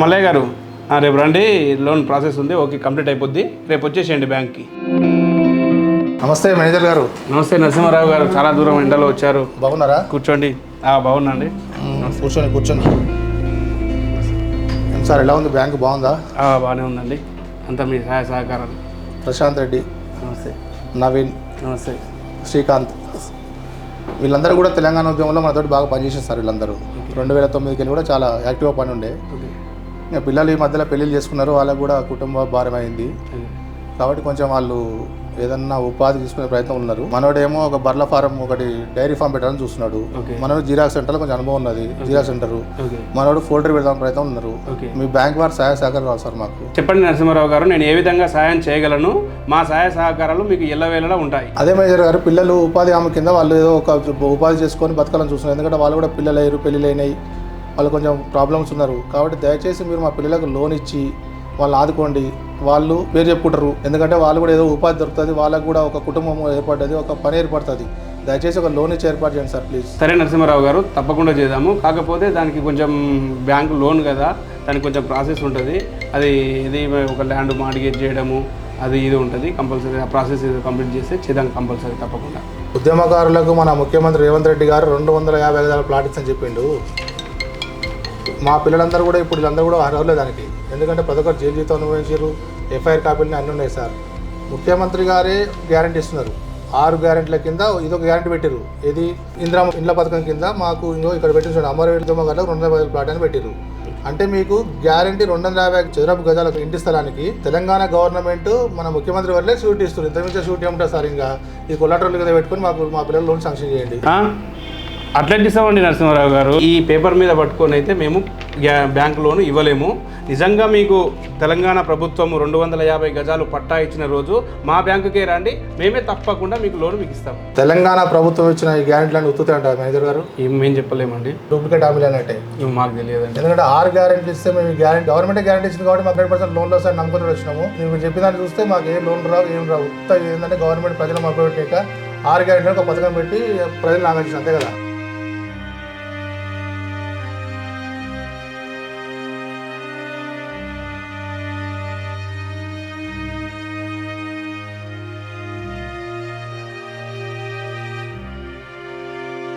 మల్లయ్య గారు. రేపు రండి లోన్ ప్రాసెస్ ఉంది ఓకే కంప్లీట్ అయిపోద్ది. రేపు వచ్చేసేయండి బ్యాంక్కి. నమస్తే మేనేజర్ గారు. నమస్తే నరసింహారావు గారు. చాలా దూరం ఎండలో వచ్చారు. బాగున్నారా? కూర్చోండి. బాగున్నాండి కూర్చొని కూర్చొని ఏం సార్ ఎలా ఉంది? బ్యాంక్ బాగుందా? బాగానే ఉందండి. అంతా మీ సహాయ సహకారాలు. ప్రశాంత్ రెడ్డి. నమస్తే. నవీన్. నమస్తే. శ్రీకాంత్. వీళ్ళందరూ కూడా తెలంగాణ ఉద్యమంలో మనతోటి బాగా పనిచేసారు సార్ వీళ్ళందరూ రెండు వేల తొమ్మిదికి వెళ్ళి కూడా చాలా యాక్టివ్గా పని ఉండే ఇంకా పిల్లలు ఈ మధ్యలో పెళ్ళిళ్ళు చేసుకున్నారు వాళ్ళకు కూడా కుటుంబ భారం అయింది కాబట్టి కొంచెం వాళ్ళు ఏదన్నా ఉపాధి తీసుకునే ప్రయత్నం ఉన్నారు. మనోడేమో ఒక బర్ల ఫారం ఒకటి డైరీ ఫామ్ పెట్టాలని చూస్తున్నాడు. మనోడు జీరాక్స్ సెంటర్లో కొంచెం అనుభవం ఉన్నది జీరాక్స్ సెంటర్. మనోడు ఫోల్డర్ పెడదాం ప్రయత్నం ఉన్నారు. మీ బ్యాంక్ వారు సహాయ సహకారం కావాలి సార్ మాకు. చెప్పండి నరసింహారావు గారు నేను ఏ విధంగా సహాయం చేయగలను? మా సహాయ సహకారాలు మీకు ఎల్లవేళలా ఉంటాయి. అదే మేనేజర్ గారు పిల్లలు ఉపాధి హామీ కింద వాళ్ళు ఏదో ఒక ఉపాధి చేసుకొని బతకాలని చూస్తున్నారు. ఎందుకంటే వాళ్ళు కూడా పిల్లలు అయ్యారు పెళ్ళిళ్ళు అయినాయి. వాళ్ళు కొంచెం ప్రాబ్లమ్స్ ఉన్నారు. కాబట్టి దయచేసి మీరు మా పిల్లలకు లోన్ ఇచ్చి వాళ్ళని ఆదుకోండి. వాళ్ళు పేరు చెప్పుకుంటారు. ఎందుకంటే వాళ్ళు కూడా ఏదో ఉపాధి దొరుకుతుంది. వాళ్ళకు కూడా ఒక కుటుంబం ఏర్పడుతుంది. ఒక పని ఏర్పడుతుంది. దయచేసి ఒక లోన్ ఇచ్చి ఏర్పాటు చేయండి సార్ ప్లీజ్ సరే నరసింహారావు గారు తప్పకుండా చేద్దాము. కాకపోతే దానికి కొంచెం బ్యాంకు లోన్ కదా. దానికి కొంచెం ప్రాసెస్ ఉంటుంది. అది ఇది ఒక ల్యాండ్ మార్గేజ్ చేయడము అది ఇది ఉంటుంది. కంపల్సరీ ఆ ప్రాసెస్ ఇది కంప్లీట్ చేస్తే చేద్దాం కంపల్సరీ తప్పకుండా. ఉద్యమకారులకు మన ముఖ్యమంత్రి రేవంత్ రెడ్డి గారు రెండు వందల యాభై గదాల ప్లాట్ ఇచ్చని చెప్పిండు. మా పిల్లలందరూ కూడా ఇప్పుడు వీళ్ళందరూ కూడా అర్హులే దానికి. ఎందుకంటే ప్రతి ఒక్కరు జైలు జీతం అనుభవించారు. ఎఫ్ఐఆర్ కాపీలు అన్నీ ఉన్నాయి సార్. ముఖ్యమంత్రి గారే గ్యారంటీ ఇస్తున్నారు. ఆరు గ్యారెంటీల కింద ఇదొక గ్యారంటీ పెట్టారు ఇది ఇందిరా ఇండ్ల పథకం కింద మాకు ఇంకో ఇక్కడ పెట్టి చూడండి. అమరవీడి దొమ్మ రెండు వందల యాభై ప్లాట్ అని పెట్టారు అంటే మీకు గ్యారంటీ రెండు వందల యాభై చదరపు గజాల ఇంటి స్థలానికి తెలంగాణ గవర్నమెంట్ మన ముఖ్యమంత్రి వల్లే షూట్ ఇస్తారు ఇంతకుమించే షూట్ ఏముంటుంది సార్ ఇంకా? ఈ కొలాటర్లు కింద పెట్టుకొని మాకు మా పిల్లలు లోన్ శాంక్షన్ చేయండి. ఆ? అట్లా ఇస్తామండి నరసింహారావు గారు? ఈ పేపర్ మీద పట్టుకొని అయితే మేము బ్యాంక్ లోన్ ఇవ్వలేము. నిజంగా మీకు తెలంగాణ ప్రభుత్వం రెండు వందల యాభై గజాలు పట్టా ఇచ్చిన రోజు మా బ్యాంకుకే రండి మేమే తప్పకుండా మీకు లోన్ మీకు ఇస్తాం తెలంగాణ ప్రభుత్వం ఇచ్చిన ఈ గ్యారెంటీలను ఉత్తుతాయి అంటారు మేనేజర్ గారు? ఏం మేము చెప్పలేమండి. డూప్లికేట్ హామీలు అన్నట్టే. ఇవి మాకు తెలియదండి. ఎందుకంటే ఆరు గ్యారెంటీ ఇస్తే మేము గ్యారెంటీ గవర్నమెంట్ గ్యారెంటీ ఇచ్చింది కాబట్టి మాకు హండ్రెడ్ పర్సెంట్ లోన్లో సార్ నమ్ముకుని వచ్చినాము. మీరు చెప్పిన దాన్ని చూస్తే మాకు ఏ లోన్ రావు ఏం రావు. ఉత్త ఏంటంటే గవర్నమెంట్ ప్రజలు మాకు పెట్టాక ఆరు గ్యారెంటీ ఒక పథకం పెట్టి ప్రజలు నాగేసింది అంతే కదా?